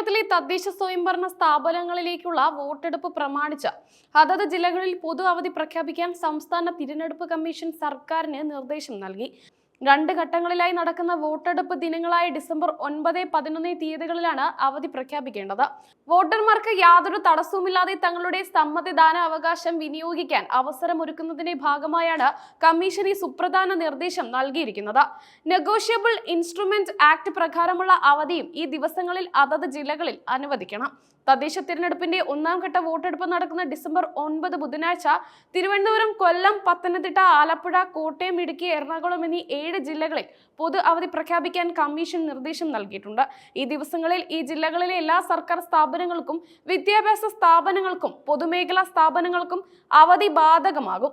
കേരളത്തിലെ തദ്ദേശ സ്വയംഭരണ സ്ഥാപനങ്ങളിലേക്കുള്ള വോട്ടെടുപ്പ് പ്രമാണിച്ച് അതത് ജില്ലകളിൽ പൊതു അവധി പ്രഖ്യാപിക്കാൻ സംസ്ഥാന തിരഞ്ഞെടുപ്പ് കമ്മീഷൻ സർക്കാരിന് നിർദ്ദേശം നൽകി. രണ്ട് ഘട്ടങ്ങളിലായി നടക്കുന്ന വോട്ടെടുപ്പ് ദിനങ്ങളായ ഡിസംബർ ഒൻപത് പതിനൊന്ന് തീയതികളിലാണ് അവധി പ്രഖ്യാപിക്കേണ്ടത്. വോട്ടർമാർക്ക് യാതൊരു തടസ്സവുമില്ലാതെ തങ്ങളുടെ സമ്മതിദാന അവകാശം വിനിയോഗിക്കാൻ അവസരമൊരുക്കുന്നതിന്റെ ഭാഗമായാണ് കമ്മീഷൻ ഈ സുപ്രധാന നിർദ്ദേശം നൽകിയിരിക്കുന്നത്. നെഗോഷ്യബിൾ ഇൻസ്ട്രുമെന്റ് ആക്ട് പ്രകാരമുള്ള അവധിയും ഈ ദിവസങ്ങളിൽ അതത് ജില്ലകളിൽ അനുവദിക്കണം. തദ്ദേശ തിരഞ്ഞെടുപ്പിന്റെ ഒന്നാം ഘട്ട വോട്ടെടുപ്പ് നടക്കുന്ന ഡിസംബർ ഒൻപത് ബുധനാഴ്ച തിരുവനന്തപുരം കൊല്ലം പത്തനംതിട്ട ആലപ്പുഴ കോട്ടയം ഇടുക്കി എറണാകുളം എന്നീ ഏഴ് ജില്ലകളിൽ പൊതു അവധി പ്രഖ്യാപിക്കാൻ കമ്മീഷൻ നിർദ്ദേശം നൽകിയിട്ടുണ്ട്. ഈ ദിവസങ്ങളിൽ ഈ ജില്ലകളിലെ എല്ലാ സർക്കാർ സ്ഥാപനങ്ങൾക്കും വിദ്യാഭ്യാസ സ്ഥാപനങ്ങൾക്കും പൊതുമേഖലാ സ്ഥാപനങ്ങൾക്കും അവധി ബാധകമാകും.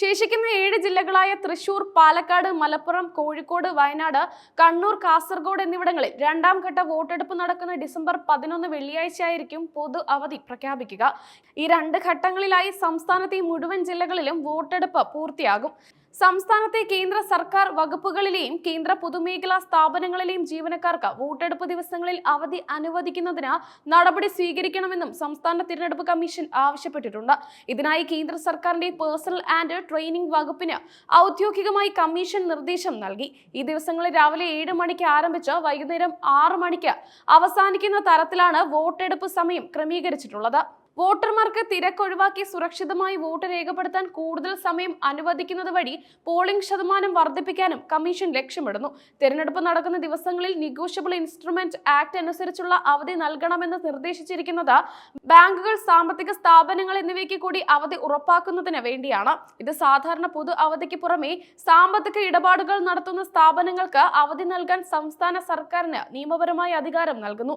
ശേഷിക്കുന്ന ഏഴ് ജില്ലകളായ തൃശൂർ പാലക്കാട് മലപ്പുറം കോഴിക്കോട് വയനാട് കണ്ണൂർ കാസർഗോഡ് എന്നിവിടങ്ങളിൽ രണ്ടാം ഘട്ട വോട്ടെടുപ്പ് നടക്കുന്ന ഡിസംബർ പതിനൊന്ന് വെള്ളിയാഴ്ചയായിരിക്കും പൊതു അവധി പ്രഖ്യാപിക്കുക. ഈ രണ്ട് ഘട്ടങ്ങളിലായി സംസ്ഥാനത്തെ മുഴുവൻ ജില്ലകളിലും വോട്ടെടുപ്പ് പൂർത്തിയാകും. സംസ്ഥാനത്തെ കേന്ദ്ര സർക്കാർ വകുപ്പുകളിലെയും കേന്ദ്ര പൊതുമേഖലാ സ്ഥാപനങ്ങളിലെയും ജീവനക്കാർക്ക് വോട്ടെടുപ്പ് ദിവസങ്ങളിൽ അവധി അനുവദിക്കുന്നതിന് നടപടി സ്വീകരിക്കണമെന്നും സംസ്ഥാന തിരഞ്ഞെടുപ്പ് കമ്മീഷൻ ആവശ്യപ്പെട്ടിട്ടുണ്ട്. ഇതിനായി കേന്ദ്ര സർക്കാരിന്റെ പേഴ്സണൽ ആൻഡ് ട്രെയിനിംഗ് വകുപ്പിന് ഔദ്യോഗികമായി കമ്മീഷൻ നിർദ്ദേശം നൽകി. ഈ ദിവസങ്ങളിൽ രാവിലെ ഏഴ് മണിക്ക് ആരംഭിച്ച് വൈകുന്നേരം ആറ് മണിക്ക് അവസാനിക്കുന്ന തരത്തിലാണ് വോട്ടെടുപ്പ് സമയം ക്രമീകരിച്ചിട്ടുള്ളത്. വോട്ടർമാർക്ക് തിരക്കൊഴിവാക്കി സുരക്ഷിതമായി വോട്ട് രേഖപ്പെടുത്താൻ കൂടുതൽ സമയം അനുവദിക്കുന്നത് വഴി പോളിംഗ് ശതമാനം വർദ്ധിപ്പിക്കാനും കമ്മീഷൻ ലക്ഷ്യമിടുന്നു. തിരഞ്ഞെടുപ്പ് നടക്കുന്ന ദിവസങ്ങളിൽ നിഗോഷ്യബിൾ ഇൻസ്ട്രുമെന്റ് ആക്ട് അനുസരിച്ചുള്ള അവധി നൽകണമെന്ന് നിർദ്ദേശിച്ചിരിക്കുന്നത് ബാങ്കുകൾ സാമ്പത്തിക സ്ഥാപനങ്ങൾ എന്നിവയ്ക്ക് കൂടി അവധി ഉറപ്പാക്കുന്നതിന് വേണ്ടിയാണ്. ഇത് സാധാരണ പൊതു അവധിക്ക് പുറമെ സാമ്പത്തിക ഇടപാടുകൾ നടത്തുന്ന സ്ഥാപനങ്ങൾക്ക് അവധി നൽകാൻ സംസ്ഥാന സർക്കാരിന് നിയമപരമായ അധികാരം നൽകുന്നു.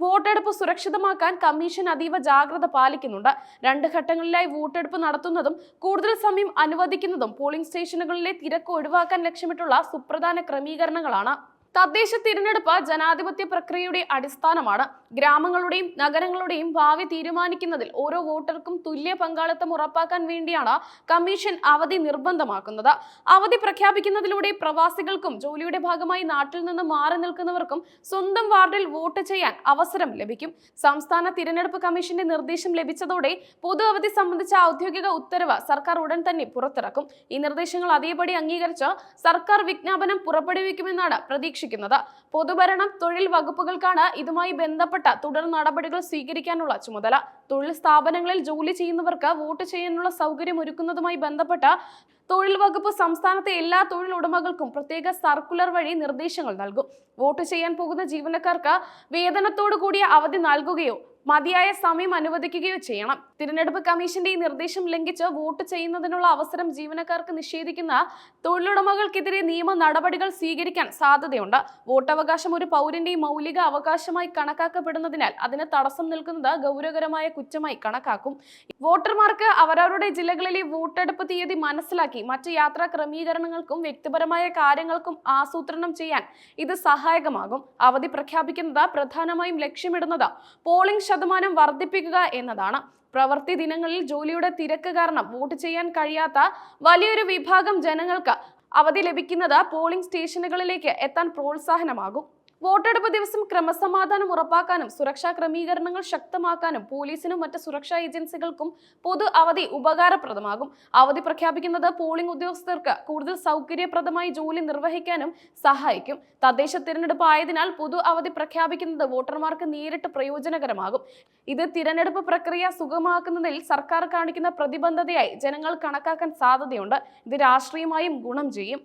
വോട്ടെടുപ്പ് സുരക്ഷിതമാക്കാൻ കമ്മീഷൻ അതീവ ജാഗ്രത പാലിക്കുന്നുണ്ട്. രണ്ട് ഘട്ടങ്ങളിലായി വോട്ടെടുപ്പ് നടത്തുന്നതും കൂടുതൽ സമയം അനുവദിക്കുന്നതും പോളിംഗ് സ്റ്റേഷനുകളിലെ തിരക്ക് ഒഴിവാക്കാൻ ലക്ഷ്യമിട്ടുള്ള സുപ്രധാന ക്രമീകരണങ്ങളാണ്. തദ്ദേശ തിരഞ്ഞെടുപ്പ് ജനാധിപത്യ പ്രക്രിയയുടെ അടിസ്ഥാനമാണ്. ഗ്രാമങ്ങളുടെയും നഗരങ്ങളുടെയും ഭാവി തീരുമാനിക്കുന്നതിൽ ഓരോ വോട്ടർക്കും തുല്യ പങ്കാളിത്തം ഉറപ്പാക്കാൻ വേണ്ടിയാണ് കമ്മീഷൻ അവധി നിർബന്ധമാക്കുന്നത്. അവധി പ്രഖ്യാപിക്കുന്നതിലൂടെ പ്രവാസികൾക്കും ജോലിയുടെ ഭാഗമായി നാട്ടിൽ നിന്ന് മാറി നിൽക്കുന്നവർക്കും സ്വന്തം വാർഡിൽ വോട്ട് ചെയ്യാൻ അവസരം ലഭിക്കും. സംസ്ഥാന തിരഞ്ഞെടുപ്പ് കമ്മീഷന്റെ നിർദ്ദേശം ലഭിച്ചതോടെ പൊതു അവധി സംബന്ധിച്ച ഔദ്യോഗിക ഉത്തരവ് സർക്കാർ ഉടൻ തന്നെ പുറത്തിറക്കും. ഈ നിർദ്ദേശങ്ങൾ അതേപടി അംഗീകരിച്ച് സർക്കാർ വിജ്ഞാപനം പുറപ്പെടുവിക്കുമെന്നാണ് പ്രതീക്ഷിക്കുന്നത്. പൊതുഭരണം തൊഴിൽ വകുപ്പുകൾക്കാണ് ഇതുമായി ബന്ധപ്പെട്ട തുടർ നടപടികൾ സ്വീകരിക്കാനുള്ള ചുമതല. തൊഴിൽ സ്ഥാപനങ്ങളിൽ ജോലി ചെയ്യുന്നവർക്ക് വോട്ട് ചെയ്യാനുള്ള സൗകര്യം ഒരുക്കുന്നതുമായി ബന്ധപ്പെട്ട തൊഴിൽ വകുപ്പ് സംസ്ഥാനത്തെ എല്ലാ തൊഴിൽ ഉടമകൾക്കും പ്രത്യേക സർക്കുലർ വഴി നിർദ്ദേശങ്ങൾ നൽകും. വോട്ട് ചെയ്യാൻ പോകുന്ന ജീവനക്കാർക്ക് വേതനത്തോടു കൂടിയ അവധി നൽകുകയോ മതിയായ സമയം അനുവദിക്കുകയോ ചെയ്യണം. തിരഞ്ഞെടുപ്പ് കമ്മീഷന്റെ ഈ നിർദ്ദേശം ലംഘിച്ച് വോട്ട് ചെയ്യുന്നതിനുള്ള അവസരം ജീവനക്കാർക്ക് നിഷേധിക്കുന്ന തൊഴിലുടമകൾക്കെതിരെ നിയമ നടപടികൾ സ്വീകരിക്കാൻ സാധ്യതയുണ്ട്. വോട്ടവകാശം ഒരു പൗരന്റെ മൗലിക അവകാശമായി കണക്കാക്കപ്പെടുന്നതിനാൽ അതിന് തടസ്സം നിൽക്കുന്നത് ഗൗരവകരമായ കുറ്റമായി കണക്കാക്കും. വോട്ടർമാർക്ക് അവരവരുടെ ജില്ലകളിലെ വോട്ടെടുപ്പ് തീയതി മനസ്സിലാക്കി മറ്റ് യാത്രാ ക്രമീകരണങ്ങൾക്കും വ്യക്തിപരമായ കാര്യങ്ങൾക്കും ആസൂത്രണം ചെയ്യാൻ ഇത് സഹായകമാകും. അവധി പ്രഖ്യാപിക്കുന്നത് പ്രധാനമായും ലക്ഷ്യമിടുന്നത് പോളിംഗ് ശതമാനം വർദ്ധിപ്പിക്കുക എന്നതാണ്. പ്രവൃത്തി ദിനങ്ങളിൽ ജോലിയുടെ തിരക്ക് കാരണം വോട്ട് ചെയ്യാൻ കഴിയാത്ത വലിയൊരു വിഭാഗം ജനങ്ങൾക്ക് അവധി ലഭിക്കുന്നത് പോളിംഗ് സ്റ്റേഷനുകളിലേക്ക് എത്താൻ പ്രോത്സാഹനമാകും. വോട്ടെടുപ്പ് ദിവസം ക്രമസമാധാനം ഉറപ്പാക്കാനും സുരക്ഷാ ക്രമീകരണങ്ങൾ ശക്തമാക്കാനും പോലീസിനും മറ്റ് സുരക്ഷാ ഏജൻസികൾക്കും പൊതു അവധി ഉപകാരപ്രദമാകും. അവധി പ്രഖ്യാപിക്കുന്നത് പോളിംഗ് ഉദ്യോഗസ്ഥർക്ക് കൂടുതൽ സൗകര്യപ്രദമായി ജോലി നിർവഹിക്കാനും സഹായിക്കും. തദ്ദേശ തിരഞ്ഞെടുപ്പ് ആയതിനാൽ പൊതു അവധി പ്രഖ്യാപിക്കുന്നത് വോട്ടർമാർക്ക് നേരിട്ട് പ്രയോജനകരമാകും. ഇത് തിരഞ്ഞെടുപ്പ് പ്രക്രിയ സുഗമാക്കുന്നതിൽ സർക്കാർ കാണിക്കുന്ന പ്രതിബദ്ധതയായി ജനങ്ങൾ കണക്കാക്കാൻ സാധ്യതയുണ്ട്. ഇത് രാഷ്ട്രീയമായും ഗുണം ചെയ്യും.